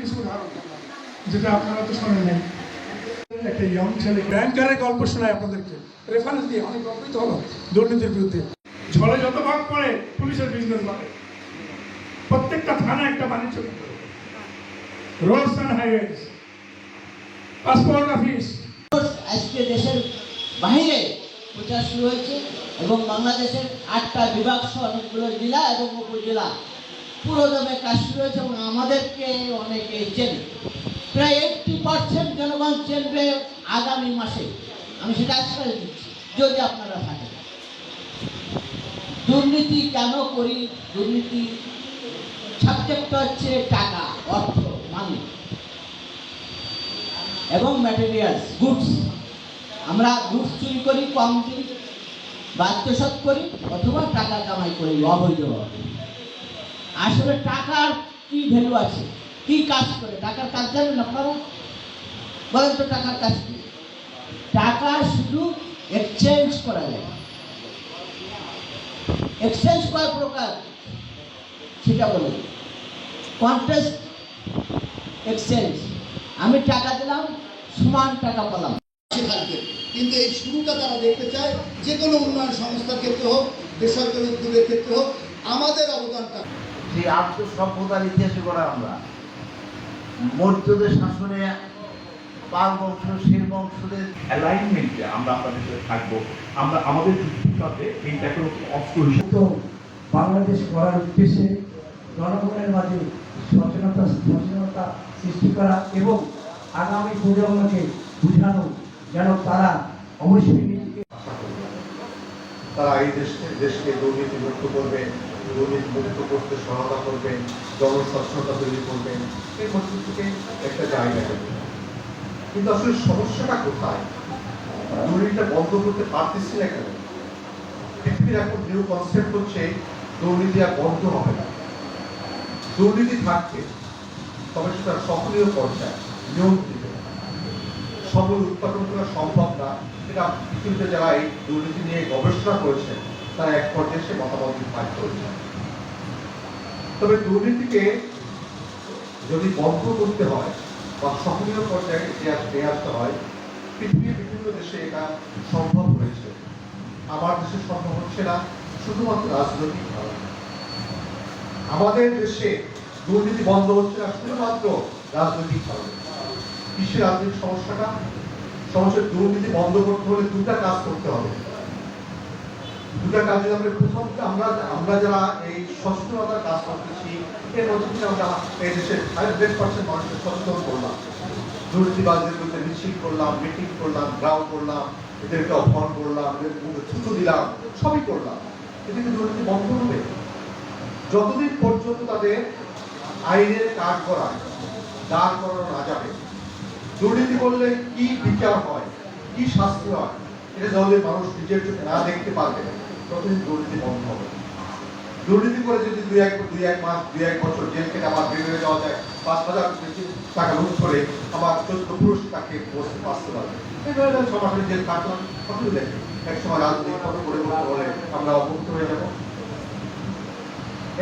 কিছু যেটা আপনারা তো শোনেন নাই। একটা ইয়ং ছেলে ব্যাংকারের গল্প শোনায় আপনাদেরকে। রেফারেন্স দিয়ে অনেক গল্পই তো হলো দুর্নীতির বিরুদ্ধে। ঝড়ে যত ভাগ পড়ে, পুলিশের বিজনেস বাড়ে। প্রত্যেকটা থানা একটা বাণিজ্য roads and highways passport office আজকে দেশের বাইরে প্রচার শুরু হয়েছে এবং বাংলাদেশের আটটা বিভাগ সহ অনেকগুলো জেলা এবং উপজেলা পুরো দমে কাজ শুরু হয়েছে এবং আমাদেরকে অনেকে চেনে। প্রায় এইটটি পার্সেন্ট জনগণ চেনবে আগামী মাসে। আমি সেটা আশ্বাস দিচ্ছি যদি আপনারা থাকেন দুর্নীতি কেন করি? দুর্নীতি সাবজেক্ট হচ্ছে টাকা, অর্থ মানি এবং ম্যাটেরিয়ালস গুডস আমরা গুডস চুরি করি, কম দিই বা করি, অথবা টাকা কামাই করি, অবৈধভাবে। আসলে টাকার কি ভ্যালু আছে? কি কাজ করে? টাকার কাজ জানেন আপনারা? বলেন তো টাকার কাজ কি? টাকা শুধু এক্সচেঞ্জ করা যায়। এক্সচেঞ্জ কয় প্রকার সেটা বলুন। কন্টেস্ট এক্সচেঞ্জ আমি টাকা দিলাম, সমান টাকা পেলাম। কিন্তু এই শুরুটা তারা দেখতে চায়, যে কোনো উন্নয়ন সংস্থার ক্ষেত্রে হোক, বেসরকারি উদ্যোগের ক্ষেত্রে হোক, আমাদের অবদানটা সেই আর্য সভ্যতার ইতিহাসে করা আমরা। মৌর্যদের শাসনে পাল বংশ শির বংশদের অ্যালাইনমেন্টে আমরা আপনাদের সাথে থাকব। আমরা আমাদের যুক্তিতে এইটা কোনো অস্ত্র হিসেবে তো বাংলাদেশ গড়ার উদ্দেশ্যে জনগণের মাঝে সচেতনতা সচেতনতা সৃষ্টি করা এবং আগামী প্রজন্মকে বোঝানো যেন তারা অবশ্যই নিজেকে তারা এই দেশকে দেশকে দুর্নীতি মুক্ত করবেন দুর্নীতি মুক্ত করতে সহায়তা করবেন জনস্বচ্ছতা তৈরি করবেন, এই মধ্যে থেকে একটা জায়গা কিন্তু আসলে সমস্যাটা কোথায়? দুর্নীতিটা বন্ধ করতে পারতেছি না কেন? পৃথিবীর এখন নিউ কনসেপ্ট হচ্ছে দুর্নীতি আর বন্ধ হবে না। দুর্নীতি থাকবে তবে সেটা সক্রিয় পর্যায়ে নিয়ন্ত্রিত। সফল উৎপাদন করা সম্ভব না। এটা পৃথিবীতে যারা এই দুর্নীতি নিয়ে গবেষণা করেছেন এক পর্যায়ে সে মতামত তবে দুর্নীতিকে যদি বন্ধ করতে হয় বা সক্রিয় পর্যায়ে ইতিহাস নিয়ে আসতে হয়, পৃথিবীর বিভিন্ন দেশে এটা সম্ভব হয়েছে। আমার দেশে সম্ভব হচ্ছে না, শুধুমাত্র রাজনৈতিক কারণে আমাদের দেশে দুর্নীতি বন্ধ হচ্ছে না, শুধুমাত্র রাজনৈতিক কারণে রাজনৈতিক সমস্যাটা? সমস্যা দুর্নীতি বন্ধ করতে হলে দুটা কাজ করতে হবে। দুটা কাজ আমরা প্রথম আমরা আমরা যারা এই সচেতনতার কাজ করতেছি, এর মধ্যে থেকে আমরা এই দেশের হান্ড্রেড পার্সেন্ট মানুষকে সচেতন করলাম। দুর্নীতিবাজদের বিরুদ্ধে মিছিল করলাম মিটিং করলাম গ্রাউ করলাম, এদেরকে অপমান করলাম, এদের মুখে থুতু দিলাম, সবই করলাম। এদিকে দুর্নীতি বন্ধ হবে। যতদিন পর্যন্ত তাদের আইনের কাজ করা দাঁড় করানো না যাবে, দুর্নীতি করলে কি বিচার হয়, কি শাস্তি হয় এটা মানুষ নিজের চোখে না দেখতে পারবে, ততদিন দুর্নীতি বন্ধ হবে। দুর্নীতি করে যদি দুই এক দুই এক মাস, দুই এক বছর জেল বের হয়ে যাওয়া যায়, পাঁচ হাজার টাকা লুট করে চোদ্দ পুরুষ তাকে বাঁচতে পারবে। সমাজের জেল দেখে এক সময় রাজনীতি কত পরিবর্তন হলে আমরা হয়ে যাব।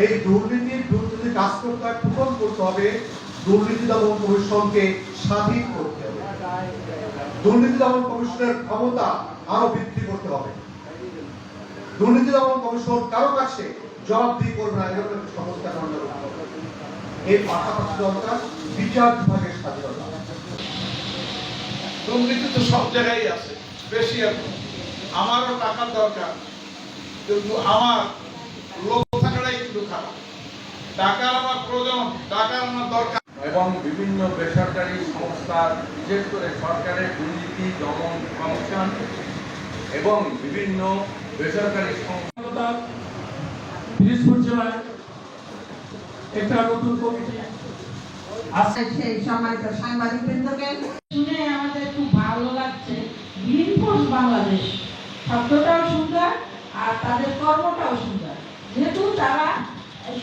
এই দুর্নীতির কাজ করতে হয় প্রথম করতে হবে। দুর্নীতি দমন কমিশনকে স্বাধীন করতে হবে। দুর্নীতি দমন কমিশনের ক্ষমতা আরও বৃদ্ধি করতে হবে। দুর্নীতি দমন কমিশন কারও কাছে জবাবদিহি করবে না এরকম একটা সংস্থা করতে হবে। এর পাশাপাশি দরকার বিচার বিভাগের স্বাধীনতা। দুর্নীতি তো সব জায়গায় আছে বেশি এখন আমারও টাকার দরকার কিন্তু আমার লোক থাকাটাই কিন্তু খারাপ। টাকার আমার প্রয়োজন টাকার আমার দরকার। এবং বিভিন্ন বেসরকারি সংস্থা বিশেষ করে সরকারের দুর্নীতি দমন কমিশন এবং বিভিন্ন বেসরকারি সংস্থা পিরিজপুর জেলায় একটা নতুন কমিটি আজকে সেই সম্মানিত সাংবাদিক বৃন্দকে শুনে আমাদের খুব ভালো লাগছে। Green force Bangladesh. শব্দটাও সুন্দর আর তাদের কর্মটাও সুন্দর। যেহেতু তারা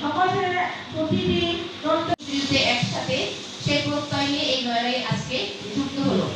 সমাজের প্রতিটি একসাথে সেই প্রত্যয় নিয়ে এই লড়াই আজকে যুক্ত হলো।